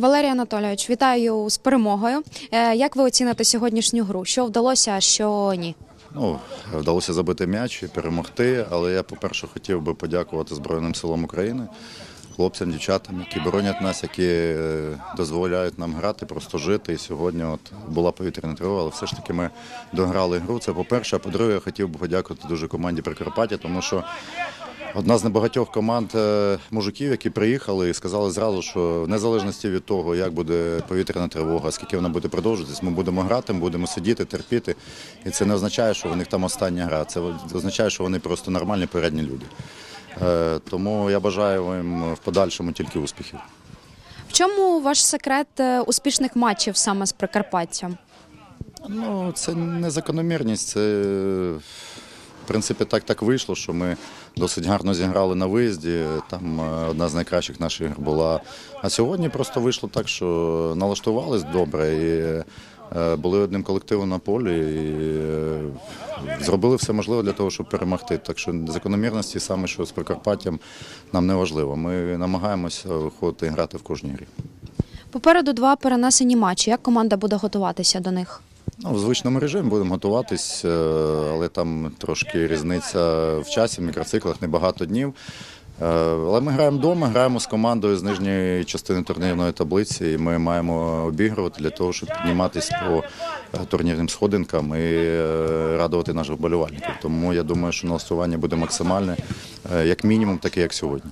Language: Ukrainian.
Валерій Анатолійович, вітаю з перемогою. Е, Як ви оціните сьогоднішню гру? Що вдалося, а що ні? Ну, вдалося забити м'яч і перемогти. Але я, по-перше, хотів би подякувати Збройним силам України, хлопцям, дівчатам, які боронять нас, які е, дозволяють нам грати, просто жити. І сьогодні от була повітряна тривога, але все ж таки ми дограли гру. Це по-перше. А по-друге, я хотів би подякувати дуже команді Прикарпаття, тому що. Одна з небагатьох команд е, мужиків, які приїхали і сказали зразу, що в незалежності від того, як буде повітряна тривога, скільки вона буде продовжуватись, ми будемо грати, ми будемо сидіти, терпіти. І це не означає, що у них там остання гра. Це означає, що вони просто нормальні передні люди. Е, Тому я бажаю їм в подальшому тільки успіхів. В чому ваш секрет е, успішних матчів саме з Прикарпаттям? Ну, це не закономірність. Це принципі так так вийшло, що ми досить гарно зіграли на виїзді. Там е, одна з найкращих наших ігор була. А сьогодні просто вийшло так, що налаштувались добре і е, були одним колективом на полі і е, зробили все можливе для того, щоб перемогти. Так що закономірності саме що з Прикарпаттям нам не важливо. Ми намагаємося виходити і грати в кожній грі. Попереду два перенесені матчі. Як команда буде готуватися до них? Ну, в звичному режимі будемо готуватись, е, але там трошки різниця в часі, в мікроциклах, небагато днів. Е, Але ми граємо вдома, граємо з командою з нижньої частини турнірної таблиці, і ми маємо обігрувати для того, щоб підніматися по е, турнірним сходинкам і радувати наших вболівальників. Тому я думаю, що налаштування буде максимальне, як мінімум, таке, як сьогодні.